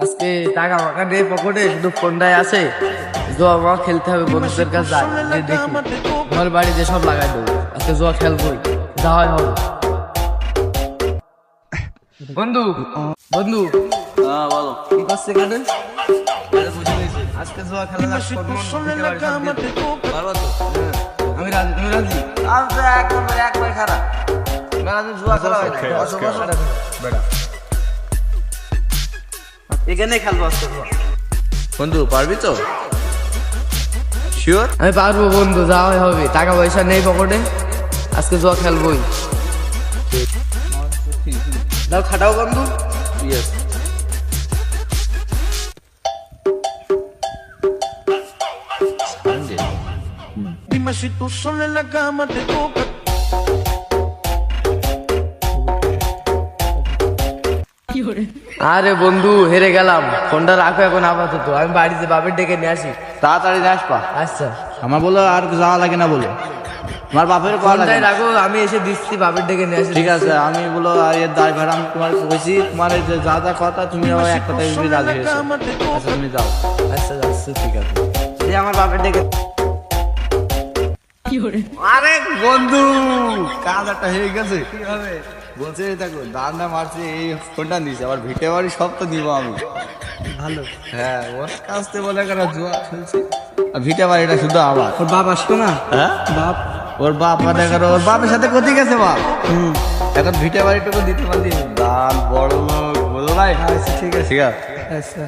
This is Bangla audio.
আজকে টাকা ফাঁকা নেই পকেটে শুধু ফোনটাই আছে। জোয়া মা খেলতে হবে বন্ধুদের কাছে আমার বাড়িতে সব লাগাই দেবো আজকে জোয়া খেলবই যা হয় হবে। বন্ধু বন্ধু হ্যাঁ বলো। কি করছে আজকে জোয়া খেলা। পারবা তো আমি রাজি তুমি রাজি? আমি তো এক নম্বর একবার খারাপ। মেলা দিন জুয়া খেলা হয় না? এখানে খেলব। বন্ধু পারবি তো? শিওর আমি পারব বন্ধু যা হয় হবে। টাকা পয়সা নেই পকেটে আজকে জোয়া খেলবই। দাও খাটাও বন্ধু। Yes Dime si tú sola en la cama te toca. আরে বন্ধু হেরে গেলাম। ফোনটা রাখো এখন আপাতত। আমি বাড়িতে বাপের ডেকে নিয়ে আসি। তাড়াতাড়ি নিয়ে আসবা। আচ্ছা। আমার বলো আর যাওয়া লাগে না বলো। আমার বাপের ফোনটাই রাখো আমি এসে দিচ্ছি বাপের ডেকে নিয়ে আসি। ঠিক আছে আমি বলো আর এর ভাড়া আমি তোমার কইছি তোমার এই যে যা যা কথা তুমি আমার এক কথায় তুমি রাজি হয়েছো। আচ্ছা তুমি যাও। আচ্ছা আচ্ছা ঠিক আছে। আমার বাপের ডেকে আরে বন্ধু একটা হয়ে গেছে কি হবে? বলছে দেখো দান্না মারছে এই ফোনটা নিছে আবার ভিটে বাড়ি সব তো নিবো আমি। ভালো। হ্যাঁ ওর কাছ থেকে বলে কেন জুয়া খেলছে। আর ভিটে বাড়িটা শুধু আমার। ওর বাপ আসতো না? হ্যাঁ? বাপ? ওর বাপ মানে কেন ওর বাপের সাথে কোথায় গেছে বাপ। এখন ভিটে বাড়িটুকু দিতে পারলি দান বড় লোক বলো নাই? আচ্ছা ঠিক আছে ঠিক আছে। আচ্ছা।